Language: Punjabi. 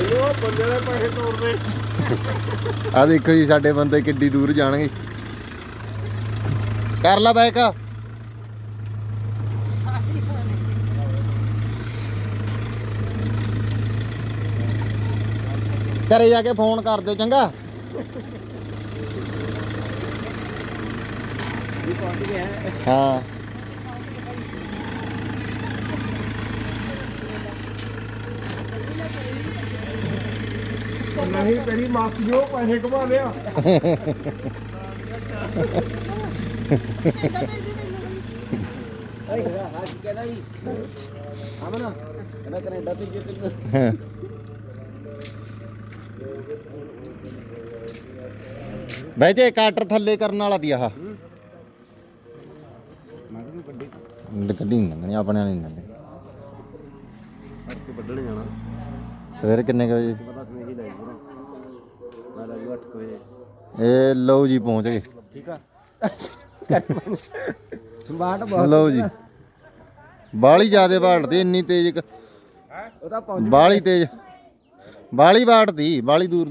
ਇਹੋ ਬੰਦੇ ਦੇ ਪੈਸੇ ਤੋੜਦੇ। ਆ ਦੇਖੋ ਜੀ ਸਾਡੇ ਬੰਦੇ ਕਿੱਡੀ ਦੂਰ ਜਾਣਗੇ। ਕਰ ਲਾ ਬੈਕ ਘਰੇ ਜਾ ਕੇ ਫੋਨ ਕਰ ਦਿਓ ਚੰਗਾ। ਹਾਂ। ਨਹੀਂ ਤੇਰੀ ਮਾਸੀ ਉਹ ਪੈਸੇ ਕਮਾ ਲਿਆ। ਬਈ ਤੇ ਕਾਟਰ ਥੱਲੇ ਕਰਨ ਵਾਲਾ ਦੀ ਆਹ। ਕੱਢੀ ਨਹੀਂ ਲੰਗਣੀ ਆਪਣੇ ਨਹੀਂ ਲੰਗਣੀ ਅੱਜ ਵੱਢਣ ਜਾਣਾ। ਸਵੇਰੇ ਕਿੰਨੇ ਕੁ ਵਜੇ? 8 ਵਜੇ ਇਹ ਲਓ ਜੀ ਪਹੁੰਚ ਗਏ। ਠੀਕ ਆ? ਲਓ ਜੀ। ਬਾਲੀ ਜ਼ਿਆਦੇ ਬਾੜਦੀ ਇੰਨੀ ਤੇਜ਼ ਕ- ਉਹਦਾ ਪਹੁੰਚ ਬਾਲੀ ਤੇਜ਼। ਬਾਲੀ ਬਾੜਦੀ ਬਾਲੀ ਦੂਰ ਦੀ।